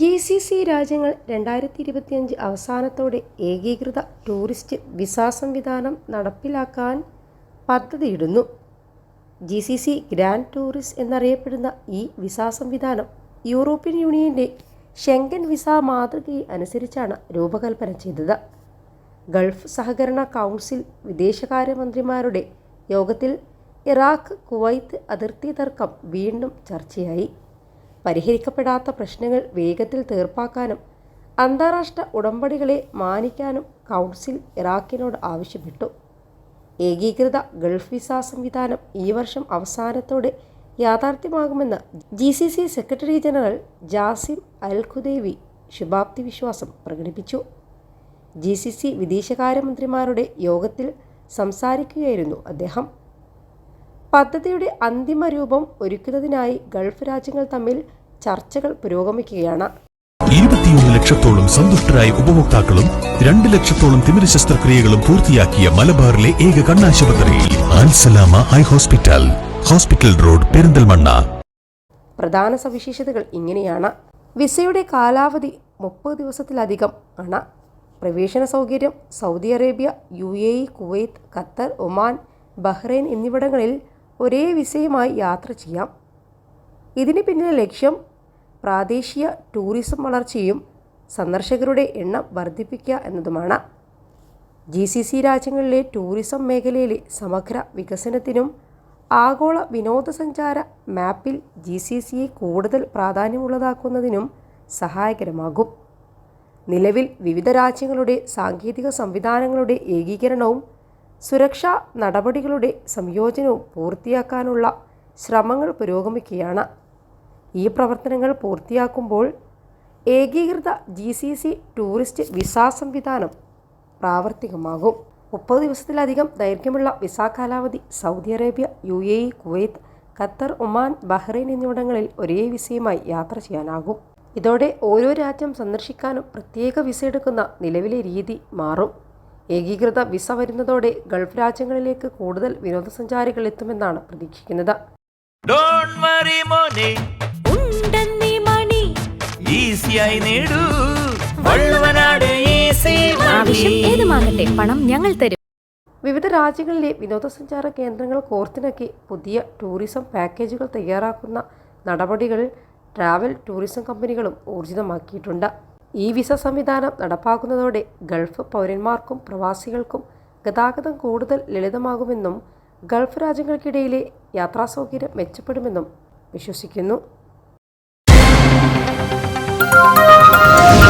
G C C രാജ്യങ്ങൾ രണ്ടായിരത്തി ഇരുപത്തിയഞ്ച് അവസാനത്തോടെ ഏകീകൃത ടൂറിസ്റ്റ് വിസ സംവിധാനം നടപ്പിലാക്കാൻ പദ്ധതിയിടുന്നു. G C C grand tours എന്നറിയപ്പെടുന്ന ഈ വിസ സംവിധാനം യൂറോപ്യൻ യൂണിയന്റെ ഷെങ്കൻ വിസ മാതൃകയെ അനുസരിച്ചാണ് രൂപകൽപ്പന ചെയ്തത്. ഗൾഫ് സഹകരണ കൗൺസിൽ വിദേശകാര്യമന്ത്രിമാരുടെ യോഗത്തിൽ ഇറാഖ് കുവൈത്ത് അതിർത്തി തർക്കം വീണ്ടും ചർച്ചയായി. പരിഹരിക്കപ്പെടാത്ത പ്രശ്നങ്ങൾ വേഗത്തിൽ തീർപ്പാക്കാനും അന്താരാഷ്ട്ര ഉടമ്പടികളെ മാനിക്കാനും കൗൺസിൽ ഇറാഖിനോട് ആവശ്യപ്പെട്ടു. ഏകീകൃത ഗൾഫ് വിസ സംവിധാനം ഈ വർഷം അവസാനത്തോടെ യാഥാർത്ഥ്യമാകുമെന്ന് G C C secretary general Jasim Al Khudevi ശുഭാപ്തി വിശ്വാസം പ്രകടിപ്പിച്ചു. ജി സി സി വിദേശകാര്യമന്ത്രിമാരുടെ യോഗത്തിൽ സംസാരിക്കുകയായിരുന്നു അദ്ദേഹം. പദ്ധതിയുടെ അന്തിമ രൂപം ഒരുക്കുന്നതിനായി ഗൾഫ് രാജ്യങ്ങൾ തമ്മിൽ ചർച്ചകൾ പുരോഗമിക്കുകയാണ്. ഇരുപത്തിയൊന്ന് ലക്ഷത്തോളം സന്തുഷ്ടരായ ഉപഭോക്താക്കളും രണ്ട് ലക്ഷത്തോളം തിമിര ശസ്ത്രക്രിയകളും പൂർത്തിയാക്കിയ മലബാറിലെ ഏക കണ്ണാശുപത്രി Ansalama eye hospital hospital road Perinthalmanna. പ്രധാന സവിശേഷതകൾ ഇങ്ങനെയാണ്. വിസയുടെ കാലാവധി മുപ്പത് ദിവസത്തിലധികം ആണ്. പ്രവേശന സൗകര്യം Saudi Arabia U A E Kuwait Qatar Oman Bahrain എന്നിവിടങ്ങളിൽ ഒരേ വിസയുമായി യാത്ര ചെയ്യാം. ഇതിന് പിന്നിലെ ലക്ഷ്യം പ്രാദേശിക ടൂറിസം വളർച്ചയും സന്ദർശകരുടെ എണ്ണം വർദ്ധിപ്പിക്കുക എന്നതുമാണ്. ജി സി സി രാജ്യങ്ങളിലെ ടൂറിസം മേഖലയിലെ സമഗ്ര വികസനത്തിനും ആഗോള വിനോദസഞ്ചാര മാപ്പിൽ ജി സി സിയെ കൂടുതൽ പ്രാധാന്യമുള്ളതാക്കുന്നതിനും സഹായകരമാകും. നിലവിൽ വിവിധ രാജ്യങ്ങളുടെ സാങ്കേതിക സംവിധാനങ്ങളുടെ ഏകീകരണവും സുരക്ഷാ നടപടികളുടെ സംയോജനവും പൂർത്തിയാക്കാനുള്ള ശ്രമങ്ങൾ പുരോഗമിക്കുകയാണ്. ഈ പ്രവർത്തനങ്ങൾ പൂർത്തിയാക്കുമ്പോൾ ഏകീകൃത G C C tourist visa സംവിധാനം പ്രാവർത്തികമാകും. മുപ്പത് ദിവസത്തിലധികം ദൈർഘ്യമുള്ള വിസ കാലാവധി Saudi Arabia U A E Kuwait Qatar Oman Bahrain എന്നിവിടങ്ങളിൽ ഒരേ വിസയുമായി യാത്ര ചെയ്യാനാകും. ഇതോടെ ഓരോ രാജ്യം സന്ദർശിക്കാനും പ്രത്യേക വിസ എടുക്കുന്ന നിലവിലെ രീതി മാറും. ഏകീകൃത വിസ വരുന്നതോടെ ഗൾഫ് രാജ്യങ്ങളിലേക്ക് കൂടുതൽ വിനോദസഞ്ചാരികൾ എത്തുമെന്നാണ് പ്രതീക്ഷിക്കുന്നത്. ഈസിയായി നേടൂ. വള്ളുവനാട് ഈസി ആവശ്യം ഏതുമാകട്ടെ പണം ഞങ്ങൾ തരും. വിവിധ രാജ്യങ്ങളിലെ വിനോദസഞ്ചാര കേന്ദ്രങ്ങൾ കോർത്തിണക്കി പുതിയ ടൂറിസം പാക്കേജുകൾ തയ്യാറാക്കുന്ന നടപടികൾ ട്രാവൽ ടൂറിസം കമ്പനികളും ഊർജിതമാക്കിയിട്ടുണ്ട്. ഈ വിസ സംവിധാനം നടപ്പാക്കുന്നതോടെ ഗൾഫ് പൗരന്മാർക്കും പ്രവാസികൾക്കും ഗതാഗതം കൂടുതൽ ലളിതമാകുമെന്നും ഗൾഫ് രാജ്യങ്ങൾക്കിടയിലെ യാത്രാസൗകര്യം മെച്ചപ്പെടുമെന്നും വിശ്വസിക്കുന്നു. Música